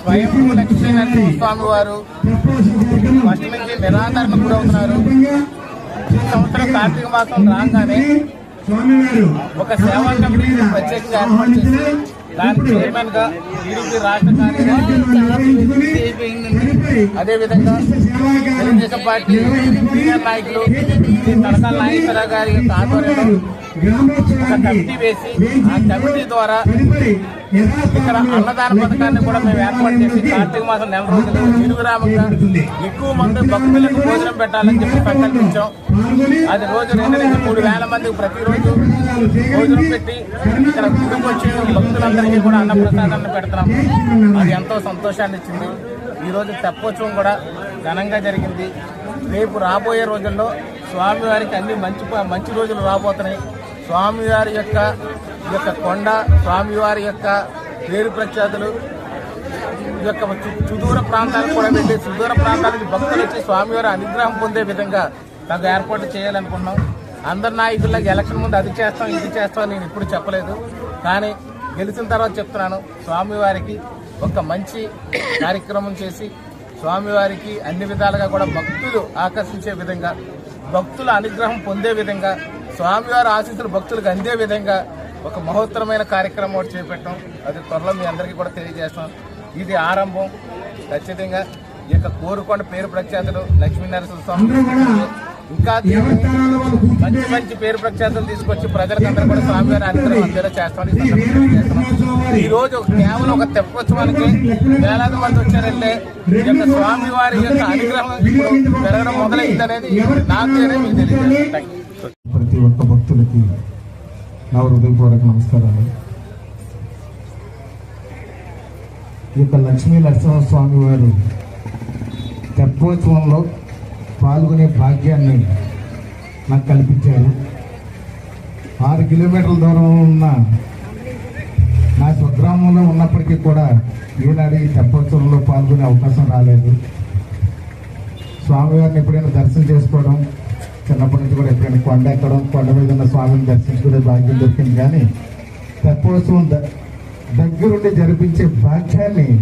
స్వయం లక్ష్మీనరసింహ స్వామి వారు ఫస్ట్ నుంచి నిరాకరణ గురవుతున్నారు. ఈ సంవత్సరం కార్తీక మాసం రాగానే ఒక సేవా కమిటీ ప్రత్యేకంగా ఏర్పాటు చేసి దాని చైర్మన్గా టీడీపీ రాష్ట్ర కార్యదర్శి అదేవిధంగా తెలుగుదేశం పార్టీ సీనియర్ నాయకులు తడకల నాగేశ్వరరావు గారి యొక్క ఆధ్వర్యంలో ఒక కమిటీ వేసి ఆ కమిటీ ద్వారా ఇక్కడ అన్నదాన పథకాన్ని కూడా మేము ఏర్పాటు చేసి కార్తీక మాసం నెల రోజులు నిర్విరామంగా ఎక్కువ మంది భక్తులకు భోజనం పెట్టాలని చెప్పి సంకల్పించాం అది రోజు రెండు నుంచి మూడు వేల మందికి ప్రతిరోజు భోజనం పెట్టి ఇక్కడ గుడికి వచ్చి భక్తులందరికీ కూడా అన్నప్రసాదాన్ని పెడుతున్నాం. అది ఎంతో సంతోషాన్ని ఇచ్చింది ఈ రోజు దీపోత్సవం కూడా ఘనంగా జరిగింది. రేపు రాబోయే రోజుల్లో స్వామివారికి అన్ని మంచి మంచి రోజులు రాబోతున్నాయి. స్వామివారి యొక్క ఈ యొక్క కొండ స్వామివారి యొక్క పేరు ప్రఖ్యాతులు ఈ యొక్క సుదూర ప్రాంతాలకు కూడా వెళ్ళి సుదూర ప్రాంతాలకు భక్తులు వచ్చి స్వామివారి అనుగ్రహం పొందే విధంగా నాకు ఏర్పాటు చేయాలనుకున్నాం. అందరు నాయకులకు ఎలక్షన్ ముందు అది చేస్తాం ఇది చేస్తాం నేను ఇప్పుడు చెప్పలేదు. కానీ గెలిచిన తర్వాత చెప్తున్నాను స్వామివారికి ఒక మంచి కార్యక్రమం చేసి స్వామివారికి అన్ని విధాలుగా కూడా భక్తులు ఆకర్షించే విధంగా భక్తుల అనుగ్రహం పొందే విధంగా స్వామివారి ఆశీస్సులు భక్తులకు అందే విధంగా ఒక మహోత్తరమైన కార్యక్రమం ఒకటి చేపట్టాం. అది త్వరలో మీ అందరికీ కూడా తెలియజేస్తాం. ఇది ఆరంభం. ఖచ్చితంగా ఈ యొక్క కోరుకొండ పేరు ప్రఖ్యాతులు లక్ష్మీనరసింహ స్వామి. ఇంకా మంచి మంచి పేరు ప్రఖ్యాతులు తీసుకొచ్చి ప్రజలకందరూ కూడా స్వామివారి అనుగ్రహం అందేలా చేస్తామని ఈ రోజు కేవలం ఒక తెప్పోత్సవానికి వేలాది మంది వచ్చారంటే యొక్క స్వామివారి యొక్క అనుగ్రహం పెరగడం మొదలైంది. అనేది నాకు అనేది మీకు తెలియజేస్తాను ప్రతి ఒక్క భక్తులకి నా హృదయపూర్వక నమస్కారాలు. ఈ యొక్క లక్ష్మీ నరసింహస్వామి వారు తెప్పోత్సవంలో పాల్గొనే భాగ్యాన్ని నాకు కల్పించారు. ఆరు కిలోమీటర్ల దూరం ఉన్న నా స్వగ్రామంలో ఉన్నప్పటికీ కూడా ఈనాడు ఈ తెప్పోత్సవంలో పాల్గొనే అవకాశం రాలేదు. స్వామివారిని ఎప్పుడైనా దర్శనం చేసుకోవడం చిన్నప్పటి నుంచి కూడా ఎప్పుడైనా కొండ ఎక్కడం కొండ మీద ఉన్న స్వామిని దర్శించుకునే భాగ్యం దొరికింది. కానీ తెప్పోత్సవం ద- దగ్గరుండి జరిపించే భాగ్యాన్ని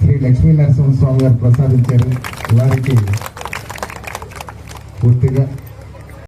శ్రీ లక్ష్మీ నరసింహ స్వామి గారు ప్రసాదించారు. వారికి Ortega